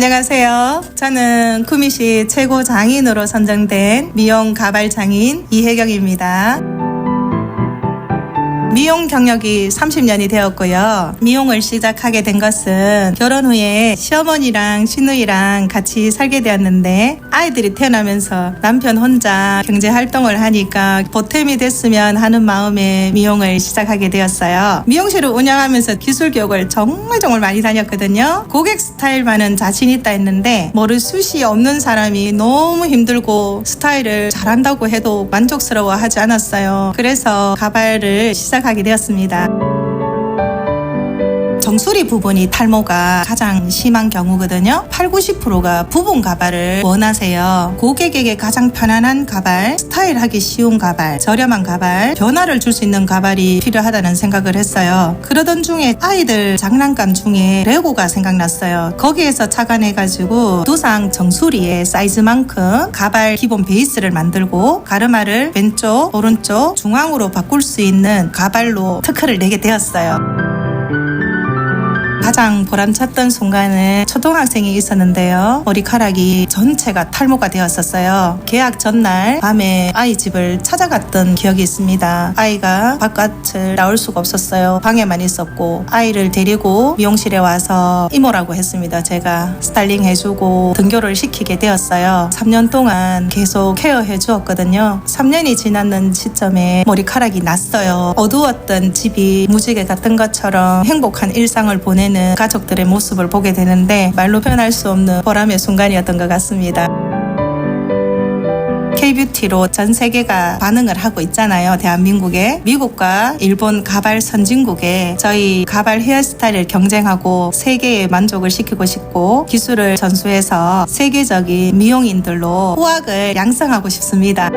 안녕하세요. 저는 구미시 최고 장인으로 선정된 미용 가발 장인 이혜경입니다. 미용 경력이 30년이 되었고요. 미용을 시작하게 된 것은 결혼 후에 시어머니랑 시누이랑 같이 살게 되었는데 아이들이 태어나면서 남편 혼자 경제 활동을 하니까 보탬이 됐으면 하는 마음에 미용을 시작하게 되었어요. 미용실을 운영하면서 기술 교육을 정말 정말 많이 다녔거든요. 고객 스타일만은 자신 있다 했는데 머리숱이 없는 사람이 너무 힘들고 스타일을 잘한다고 해도 만족스러워 하지 않았어요. 그래서 가발을 시작 하게 되었습니다. 정수리 부분이 탈모가 가장 심한 경우거든요. 8, 90%가 부분 가발을 원하세요. 고객에게 가장 편안한 가발, 스타일하기 쉬운 가발, 저렴한 가발, 변화를 줄 수 있는 가발이 필요하다는 생각을 했어요. 그러던 중에 아이들 장난감 중에 레고가 생각났어요. 거기에서 착안해가지고 두상 정수리의 사이즈만큼 가발 기본 베이스를 만들고 가르마를 왼쪽, 오른쪽, 중앙으로 바꿀 수 있는 가발로 특허를 내게 되었어요. 가장 보람찼던 순간은 초등학생이 있었는데요. 머리카락이 전체가 탈모가 되었었어요. 계약 전날 밤에 아이 집을 찾아갔던 기억이 있습니다. 아이가 바깥을 나올 수가 없었어요. 방에만 있었고 아이를 데리고 미용실에 와서 이모라고 했습니다. 제가 스타일링 해주고 등교를 시키게 되었어요. 3년 동안 계속 케어해 주었거든요. 3년이 지났는 시점에 머리카락이 났어요. 어두웠던 집이 무지개 같은 것처럼 행복한 일상을 보내는 가족들의 모습을 보게 되는데 말로 표현할 수 없는 보람의 순간이었던 것 같습니다. K-뷰티로 전 세계가 반응을 하고 있잖아요. 대한민국에. 미국과 일본 가발 선진국에 저희 가발 헤어스타일을 경쟁하고 세계에 만족을 시키고 싶고 기술을 전수해서 세계적인 미용인들로 후학을 양성하고 싶습니다.